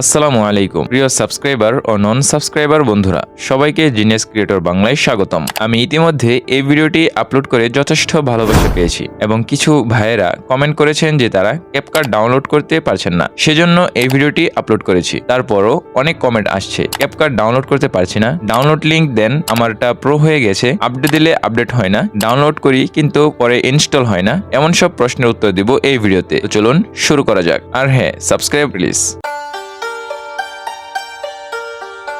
আসসালামু আলাইকুম। প্রিয় সাবস্ক্রাইবার ও নন সাবস্ক্রাইবার বন্ধুরা, সবাইকে জিনিয়াস ক্রিয়েটর বাংলায় স্বাগতম। আমি ইতিমধ্যে এই ভিডিওটি আপলোড করে যথেষ্ট ভালোবাসা পেয়েছি এবং কিছু ভাইয়েরা কমেন্ট করেছেন যে তারা ক্যাপকার্ড ডাউনলোড করতে পারছেন না। সেজন্য এই ভিডিওটি আপলোড করেছি। তারপরও অনেক কমেন্ট আসছে। ক্যাপকার্ড ডাউনলোড করতে পারছি না। ডাউনলোড লিঙ্ক দেন, আমারটা প্রো হয়ে গেছে। আপডেট দিলে আপডেট হয় না। ডাউনলোড করি, কিন্তু পরে ইনস্টল হয় না। এমন সব প্রশ্নের উত্তর দিব এই ভিডিওতে। চলুন, শুরু করা যাক। আর হ্যাঁ সাবস্ক্রাইব প্লিজ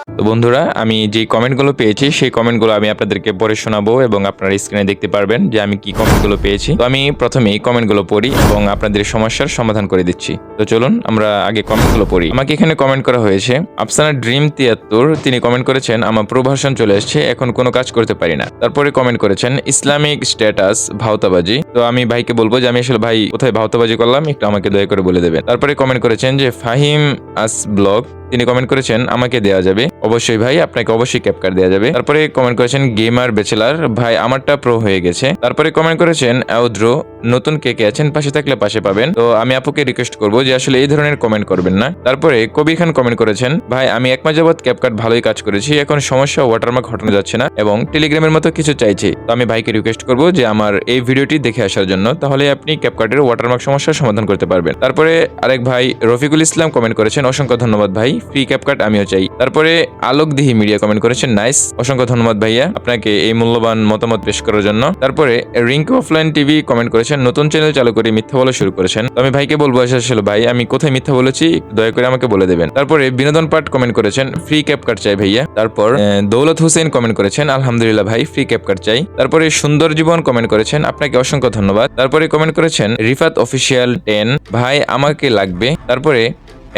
তো বন্ধুরা, আমি যে কমেন্টগুলো পেয়েছি, সেই কমেন্টগুলো আমি আপনাদেরকে পড়ে শোনাবো এবং আপনারা স্ক্রিনে দেখতে পারবেন যে আমি কি কমেন্টগুলো পেয়েছি। তো আমি প্রথমে এই কমেন্টগুলো পড়ি এবং আপনাদের সমস্যার সমাধান করে দিচ্ছি। তো চলুন, আমরা আগে কমেন্টগুলো পড়ি। আমাকে এখানে কমেন্ট করা হয়েছে, আফসানা ড্রিম তিয়াত্তর তিনি কমেন্ট করেছেন, আমার প্রভাষণ চলে এসেছে, এখন কোনো কাজ করতে পারি না। তারপরে কমেন্ট করেছেন, ইসলামিক স্ট্যাটাস, ভাওতাবাজি। তো আমি ভাইকে বলব যে, আমি আসলে ভাই কোথায় ভাওতাবাজি করলাম, একটু আমাকে দয়া করে বলে দেবেন। তারপরে কমেন্ট করেছেন যে, ফাহিম আস ব্লগ তিনি কমেন্ট করেছেন, আমাকে দেওয়া যাবে। অবশ্যই ভাই, আপনাকে অবশ্যই ক্যাপকার দেওয়া যাবে। তারপরে কমেন্ট করেছেন গেমার বেচেলার ভাই, আমারটা প্রো হয়ে গেছে। তারপরে কমেন্ট করেছেন আউদ্র নতুন কে কে আছেন, পাশে থাকলে পাশে পাবেন। তো আমি আপুকে রিকোয়েস্ট করব যে আসলে এই ধরনের কমেন্ট করবেন না। তারপরে কবি খান কমেন্ট করেছেন, ভাই, আমি এক মাস যাবত ক্যাপকার্ড ভালোই কাজ করেছি, এখন সমস্যা ওয়াটারমার্ক হটানো যাচ্ছে না এবং টেলিগ্রামের মতো কিছু চাইছি। তো আমি ভাইকে রিকোয়েস্ট করব যে আমার এই ভিডিওটি দেখে আসার জন্য, তাহলে আপনি ক্যাপকার্ডের ওয়াটারমার্ক সমস্যার সমাধান করতে পারবেন। তারপরে আরেক ভাই, রফিকুল ইসলাম কমেন্ট করেছেন, অসংখ্য ধন্যবাদ ভাই। ফ্রি ক্যাপকার্ড আমিও চাই। তারপরে আলোক দিহি মিডিয়া কমেন্ট করেছেন নাইস অসংখ্য ধন্যবাদ ভাইয়া আপনাকে এই মূল্যবান মতামত পেশ করার জন্য। তারপরে রিঙ্কু অফলাইন টিভি কমেন্ট করেছেন, নতুন চ্যানেল চালু করে মিথ্যা বলা শুরু করেছেন। আমি ভাইকে বলব আসলে ভাই, আমি কোথায় মিথ্যা বলেছি? দয়া করে আমাকে বলে দেবেন। তারপরে বিনোদন পাঠ কমেন্ট করেছেন ফ্রি ক্যাপ কার্ড চাই ভাইয়া। তারপর দৌলত হোসেন কমেন্ট করেছেন, আলহামদুলিল্লাহ ভাই ফ্রি ক্যাপ কার্ড চাই। তারপরে সুন্দর জীবন কমেন্ট করেছেন, আপনাকে অসংখ্য ধন্যবাদ। তারপরে কমেন্ট করেছেন, রিফাত অফিসিয়াল টেন ভাই, আমাকে লাগবে। তারপরে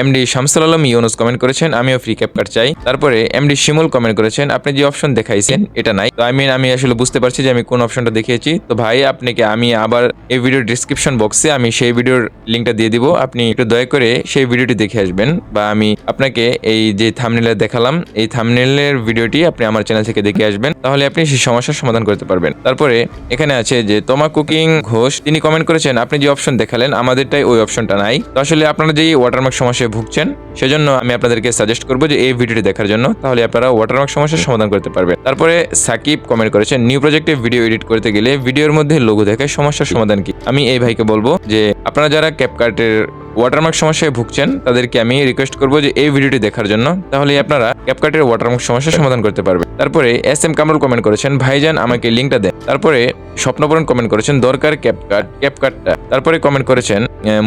এমডি শামসুল আলম ইউনুস কমেন্ট করেছেন, আমিও ফ্রি ক্যাপ কার্ড চাই। তারপরে এমডি শিমুল কমেন্ট করেছেন, আপনি যে অপশন দেখাইছেন, এটা নাই। তো আমি আমি আসলে বুঝতে পারছি যে আমি কোন অপশনটা দেখিয়েছি। তো ভাই, আপনাকে আমি আবার এই ভিডিওর ডিসক্রিপশন বক্সে আমি সেই ভিডিওর লিঙ্কটা দিয়ে দিব। আপনি একটু দয়া করে সেই ভিডিওটি দেখে আসবেন বা আমি আপনাকে এই যে থামনেলে দেখালাম, এই থামনেলের ভিডিওটি আপনি আমার চ্যানেল থেকে দেখে আসবেন। তাহলে আপনি সেই সমস্যার সমাধান করতে পারবেন। তারপরে এখানে আছে যে তোমা কুকিং ঘোষ, তিনি কমেন্ট করেছেন, আপনি যে অপশন দেখালেন, আমাদেরটাই ওই অপশনটা নাই। তো আসলে আপনারা যে ওয়াটারমার্ক সমস্যায় ভুগছেন, সেজন্য আমি আপনাদেরকে সাজেস্ট করব যে এই ভিডিওটি দেখার জন্য, তাহলে আপনারা ওয়াটারমার্ক সমস্যার সমাধান করতে পারবে তারপরে সাকিব কমেন্ট করেছেন নিউ প্রজেক্টে ভিডিও এডিট করতে গেলে ভিডিওর মধ্যে লোগো দেখে সমস্যার সমাধান কি? আমি এই ভাইকে বলব যে, আপনারা যারা ক্যাপকার্টের ওয়াটারমার্ক সমস্যায় ভুগছেন তাদেরকে আমি রিকোয়েস্ট করব যে এই ভিডিওটি দেখার জন্য। তাহলে আপনারা ক্যাপকার্টের ওয়াটারমার্ক সমস্যার সমাধান করতে পারবেন। তারপরে এস এম কামরুল কমেন্ট করেছেন ভাইজান আমাকে লিঙ্কটা দেন। তারপরে স্বপ্নপূরণ কমেন্ট করেছেন দরকার ক্যাপকার্ট ক্যাপকার্টটা তারপরে কমেন্ট করেছেন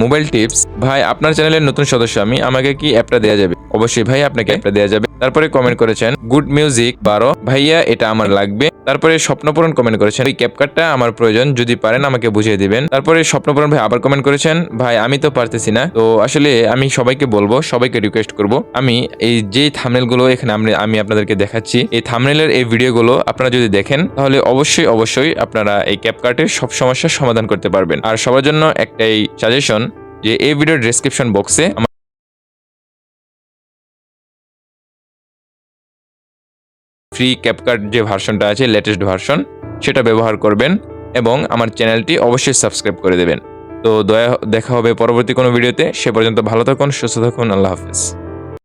মোবাইল টিপস ভাই আপনার চ্যানেলের নতুন সদস্য আমি আমাকে কি অ্যাপটা দেওয়া যাবে? অবশ্যই ভাই আপনাকে অ্যাপটা দেওয়া যাবে। তারপরে কমেন্ট করেছেন গুড মিউজিক বারো। ভাইয়া এটা আমার লাগবে। তারপরে স্বপ্নপূরণ কমেন্ট করেছেন। এই ক্যাপকার্টটা আমার প্রয়োজন, যদি পারেন আমাকে বুঝিয়ে দিবেন। তারপরে স্বপ্নপূরণ ভাই আবার কমেন্ট করেছেন, ভাই, আমি তো পারতেছি না। তো আসলে আমি সবাইকে বলব, সবাইকে রিকোয়েস্ট করব, আমি এই যে থামনেলগুলো এখানে আমি আমি আপনাদেরকে দেখাচ্ছি, এই থামনেলের এই ভিডিওগুলো আপনারা যদি দেখেন, তাহলে অবশ্যই অবশ্যই আপনারা এই ক্যাপকার্টের সব সমস্যার সমাধান করতে পারবেন। আর সবার জন্য একটাই সাজেশন যে এই ভিডিওর ডেসক্রিপশন বক্সে ফ্রি ক্যাপকার্ট যে ভার্সনটা আছে লেটেস্ট ভার্সন সেটা ব্যবহার করবেন এবং আমার চ্যানেলটি অবশ্যই সাবস্ক্রাইব করে দেবেন। তো দয়া, দেখা হবে পরবর্তী কোনো ভিডিওতে সে পর্যন্ত ভালো থাকুন, সুস্থ থাকুন, আল্লাহ হাফিজ।